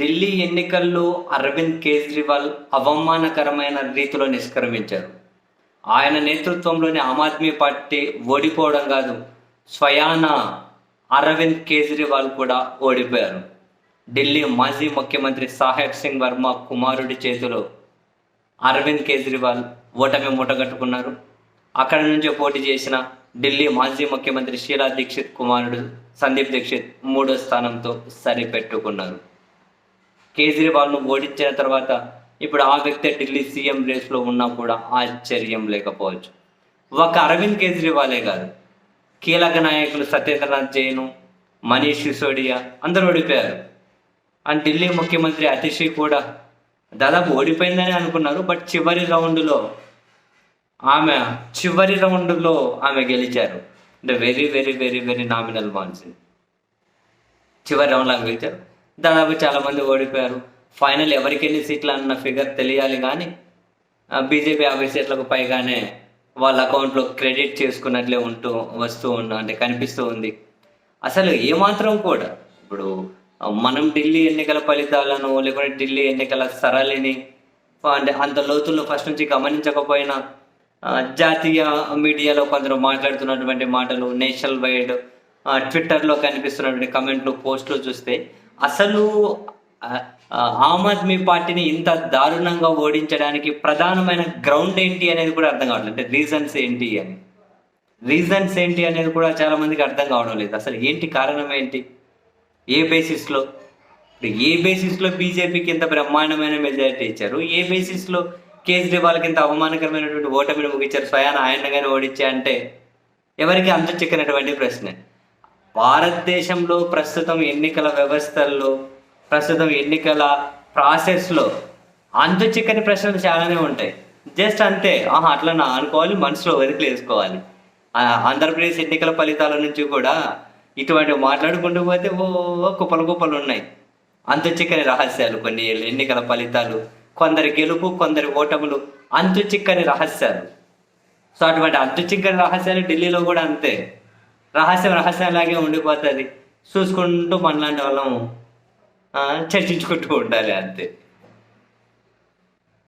ఢిల్లీ ఎన్నికల్లో అరవింద్ కేజ్రీవాల్ అవమానకరమైన రీతిలో నిష్క్రమించారు. ఆయన నేతృత్వంలోని ఆమ్ ఆద్మీ పార్టీ ఓడిపోవడం కాదు స్వయాన అరవింద్ కేజ్రీవాల్ కూడా ఓడిపోయారు. ఢిల్లీ మాజీ ముఖ్యమంత్రి సాహెబ్ సింగ్ వర్మ కుమారుడి చేతిలో అరవింద్ కేజ్రీవాల్ ఓటమి మూటగట్టుకున్నారు. అక్కడి నుంచి పోటీ చేసిన ఢిల్లీ మాజీ ముఖ్యమంత్రి షీలా దీక్షిత్ కుమారుడు సందీప్ దీక్షిత్ మూడో స్థానంతో సరిపెట్టుకున్నారు. కేజ్రీవాల్ను ఓడించిన తర్వాత ఇప్పుడు ఆ వ్యక్తి ఢిల్లీ సీఎం రేస్లో ఉన్నా కూడా ఆశ్చర్యం లేకపోవచ్చు. ఒక అరవింద్ కేజ్రీవాలే కాదు. కీలక నాయకులు సత్యేంద్రనాథ్ జైన్ మనీష్ సిసోడియా అందరూ ఓడిపోయారు. అండ్ ఢిల్లీ ముఖ్యమంత్రి అతిషి కూడా దాదాపు ఓడిపోయిందని అనుకున్నారు బట్ చివరి రౌండ్లో ఆమె చివరి రౌండ్లో ఆమె గెలిచారు. అంటే very very very very nominal margin చివరి రౌండ్లో ఆమె గెలిచారు. దాదాపు చాలా మంది ఓడిపోయారు. ఫైనల్ ఎవరికి ఎన్ని సీట్లు అన్న ఫిగర్ తెలియాలి కానీ బీజేపీ యాభై సీట్లకు పైగానే వాళ్ళ అకౌంట్లో క్రెడిట్ చేసుకున్నట్లే ఉంటూ వస్తూ ఉన్న అంటే కనిపిస్తూ ఉంది. అసలు ఏమాత్రం కూడా ఇప్పుడు మనం ఢిల్లీ ఎన్నికల ఫలితాలను లేకుంటే ఢిల్లీ ఎన్నికల సరళిని అంటే అంత లోతుల్లో ఫస్ట్ నుంచి గమనించకపోయినా జాతీయ మీడియాలో కొందరు మాట్లాడుతున్నటువంటి మాటలు నేషనల్ వైడ్ ట్విట్టర్లో కనిపిస్తున్నటువంటి కమెంట్లు పోస్టులు చూస్తే అసలు ఆమ్ ఆద్మీ పార్టీని ఇంత దారుణంగా ఓడించడానికి ప్రధానమైన గ్రౌండ్ ఏంటి అనేది కూడా అర్థం కావట్లేదు. అంటే రీజన్స్ ఏంటి అని. రీజన్స్ ఏంటి అనేది కూడా చాలా మందికి అర్థం కావడం లేదు. అసలు ఏంటి కారణం ఏంటి? ఏ బేసిస్లో ఏ బేసిస్లో బీజేపీకి ఇంత బ్రహ్మాండమైన మెజారిటీ ఇచ్చారు? ఏ బేసిస్లో కేజ్రీవాల్కి ఇంత అవమానకరమైనటువంటి ఓటమిని ముగించారు? స్వయాన ఆయనగానే ఓడించా అంటే ఎవరికి అంత చిక్కనటువంటి ప్రశ్నే? భారతదేశంలో ప్రస్తుతం ఎన్నికల వ్యవస్థల్లో ప్రస్తుతం ఎన్నికల ప్రాసెస్లో అంతు చిక్కని ప్రశ్నలు చాలానే ఉంటాయి. జస్ట్ అంతే. ఆహా అట్లా నా అనుకోవాలి మనసులో వదిలి వేసుకోవాలి. ఆ, ఆంధ్రప్రదేశ్ ఎన్నికల ఫలితాల నుంచి కూడా ఇటువంటి మాట్లాడుకుంటూ పోతే ఓ కుప్పలు కుప్పలు ఉన్నాయి. అంతు చిక్కని రహస్యాలు కొన్ని ఎన్నికల ఫలితాలు కొందరి గెలుపు కొందరి ఓటములు అంతు చిక్కని రహస్యాలు. సో అటువంటి అంతు చిక్కని రహస్యాలు ఢిల్లీలో కూడా అంతే. రహస్యం రహస్యంలాగే ఉండిపోతుంది. చూసుకుంటూ మనలాంటి వాళ్ళం చర్చించుకుంటూ ఉండాలి అంతే.